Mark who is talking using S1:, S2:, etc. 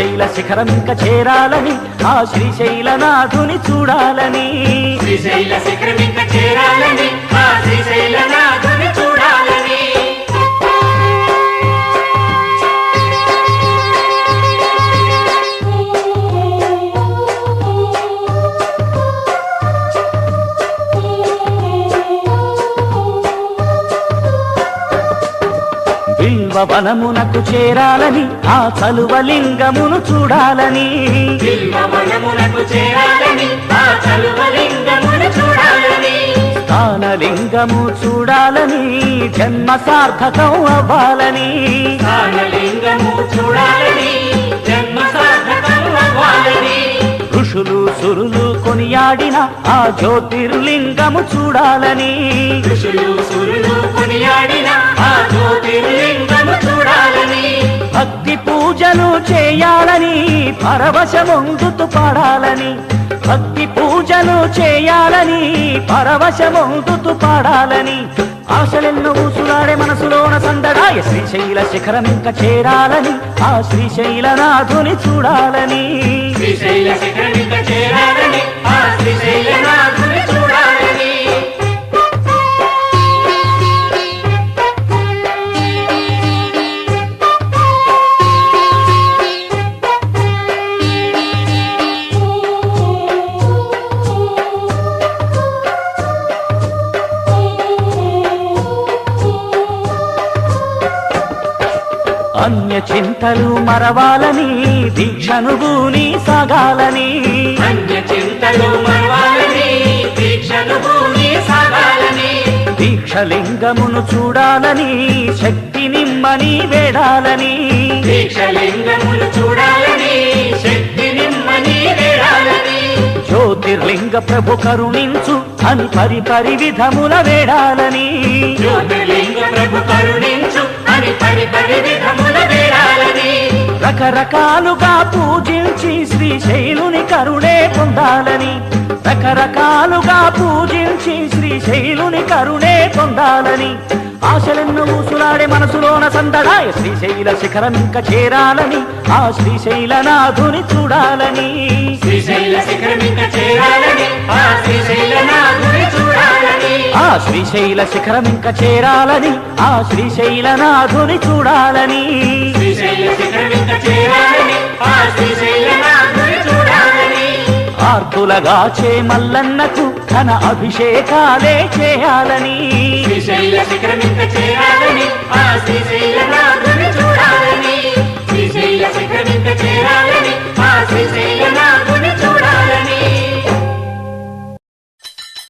S1: శ్రీశైల శిఖరం ఇంకా చేరాలని ఆ శ్రీశైలనాథుని చూడాలని.
S2: శ్రీశైల శిఖరం
S1: బిల్వ వనమునకు చేరాలని ఆ చలువలింగమును చూడాలని.
S2: బిల్వవనమునకు చేరాలని ఆ చలువలింగమును చూడాలని.
S1: చూడాలని జన్మ సార్థకం అవ్వాలని.
S2: చూడాలని.
S1: ఋషులు సురులు కొనియాడిన ఆ జ్యోతిర్లింగము చూడాలని.
S2: ఋషులు సురులు కొనియాడిన ఆ జ్యోతిర్లింగము చూడాలని.
S1: భక్తి పూజలు చేయాలని పరవశమొందుతూ పాడాలని. భక్తి పూజలు చేయాలని పరవశమొందుతూ పాడాలని. ఆశలెన్నో ఊసులాడే మనసులోన సందడాయ శ్రీశైల శిఖరం ఇంకా చేరాలని. ఆ శ్రీశైలనాథుని చూడాలని.
S2: శ్రీశైల శిఖరం
S1: అన్య చింతలు మరవాలని దీక్షను భూని సాగాలని.
S2: అన్య చింతలు మరవాలని దీక్షను భూమి సాగాలని.
S1: దీక్షలింగమును చూడాలని శక్తి నిమ్మని వేడాలని.
S2: దీక్షలింగములు చూడాలని శక్తి నిమ్మని వేడాలని.
S1: జ్యోతిర్లింగ ప్రభు కరుణించు అని పరి పరి విధముల వేడాలని.
S2: జ్యోతిర్లింగ ప్రభు కరుణించు అని పరి పరి విధముల వేడాలని
S1: రకరకాలుగా పూజించి శ్రీశైలుని కరుణే పొందాలని. రకరకాలుగా పూజించి శ్రీశైలుని కరుణే పొందాలని. ఆశలెన్నో ఊసులాడే మనసులోన సందడాయ శ్రీశైల శిఖరం ఇంకా చేరాలని. ఆ శ్రీశైలనాథుని చూడాలని.
S2: శ్రీశైల శిఖరం ఇంకా చేరాలని. ఆ చూడాలని.
S1: ఆ శ్రీశైల శిఖరం ఇంకా చేరాలని. ఆ శ్రీశైలనాథుని చూడాలని. ఆర్తులగాచే మల్లన్నకు తన అభిషేకాలే చేయాలని.
S2: శ్రీశైల చేరాలని ఆ శ్రీశైల నాథుని చూడాలని. శ్రీశైల